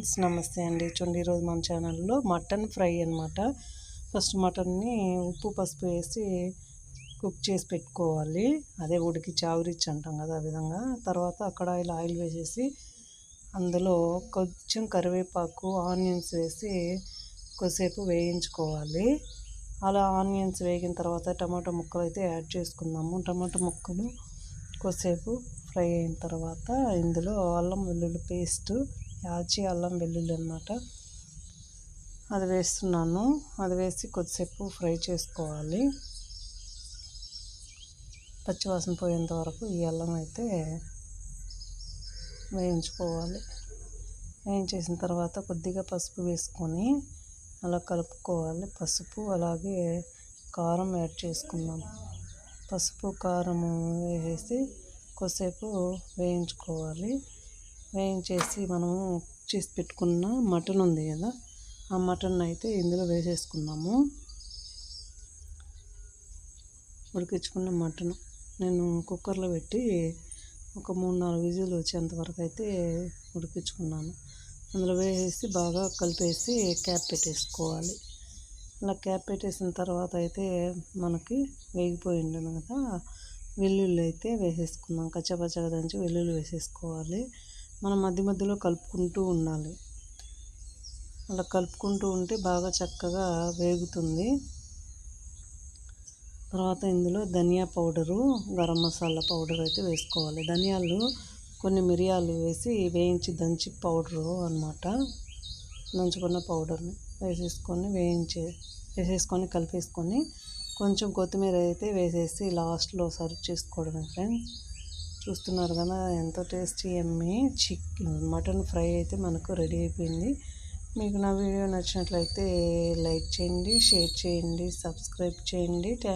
Friends నమస్తే అండి. చూడండి ఈరోజు మన ఛానల్లో మటన్ ఫ్రై అనమాట ఫస్ట్ మటన్ని ఉప్పు పసుపు వేసి కుక్ చేసి పెట్టుకోవాలి. అదే ఉడికి చావురిచ్చి అంటాం కదా ఆ విధంగా. తర్వాత అక్కడ ఇలా ఆయిల్ వేసేసి అందులో కొంచెం కరివేపాకు ఆనియన్స్ వేసి కొద్దిసేపు వేయించుకోవాలి. అలా ఆనియన్స్ వేగిన తర్వాత టమాటో ముక్కలు అయితే యాడ్ చేసుకుందాము. టమాటో ముక్కలు కొద్దిసేపు ఫ్రై అయిన తర్వాత ఇందులో అల్లం వెల్లుల్లి పేస్టు యాచి అల్లం వెల్లుల్లి అనమాట అది వేస్తున్నాను. అది వేసి కొద్దిసేపు ఫ్రై చేసుకోవాలి. పచ్చివాసన పోయేంత వరకు ఈ అల్లం అయితే వేయించుకోవాలి. వేయించేసిన తర్వాత కొద్దిగా పసుపు వేసుకొని అలా కలుపుకోవాలి. పసుపు అలాగే కారం యాడ్ చేసుకుందాం. పసుపు కారం వేసేసి కొద్దిసేపు వేయించుకోవాలి. వేయించేసి మనము చేసి పెట్టుకున్న మటన్ ఉంది కదా ఆ మటన్ అయితే ఇందులో వేసేసుకున్నాము ఉడికించుకున్న మటన్ నేను కుక్కర్లో పెట్టి ఒక మూడు నాలుగు విజులు వచ్చేంతవరకు అయితే ఉడికించుకున్నాను. అందులో వేసేసి బాగా కలిపేసి క్యాప్ పెట్టేసుకోవాలి. అలా క్యాప్ పెట్టేసిన తర్వాత అయితే మనకి వేగిపోయిండను కదా వెల్లుల్లి అయితే వేసేసుకుందాం. కచ్చపచ్చగా దంచి వెల్లుల్లి వేసేసుకోవాలి. మనం మధ్య మధ్యలో కలుపుకుంటూ ఉండాలి. అలా కలుపుకుంటూ ఉంటే బాగా చక్కగా వేగుతుంది. తర్వాత ఇందులో ధనియా పౌడరు గరం మసాలా పౌడర్ అయితే వేసుకోవాలి. ధనియాలు కొన్ని మిరియాలు వేసి వేయించి దంచి పౌడరు అనమాట దంచుకున్న పౌడర్ని వేసేసుకొని వేయించే వేసేసుకొని కలిపేసుకొని కొంచెం కొత్తిమీర అయితే వేసేసి లాస్ట్లో సర్వ్ చేసుకోవడమే ఫ్రెండ్స్. చూస్తున్నారు కదా ఎంతో టేస్టీ ఎమ్మి చికెన్ మటన్ ఫ్రై అయితే మనకు రెడీ అయిపోయింది. మీకు నా వీడియో నచ్చినట్లయితే లైక్ చేయండి షేర్ చేయండి సబ్స్క్రైబ్ చేయండి. థ్యాంక్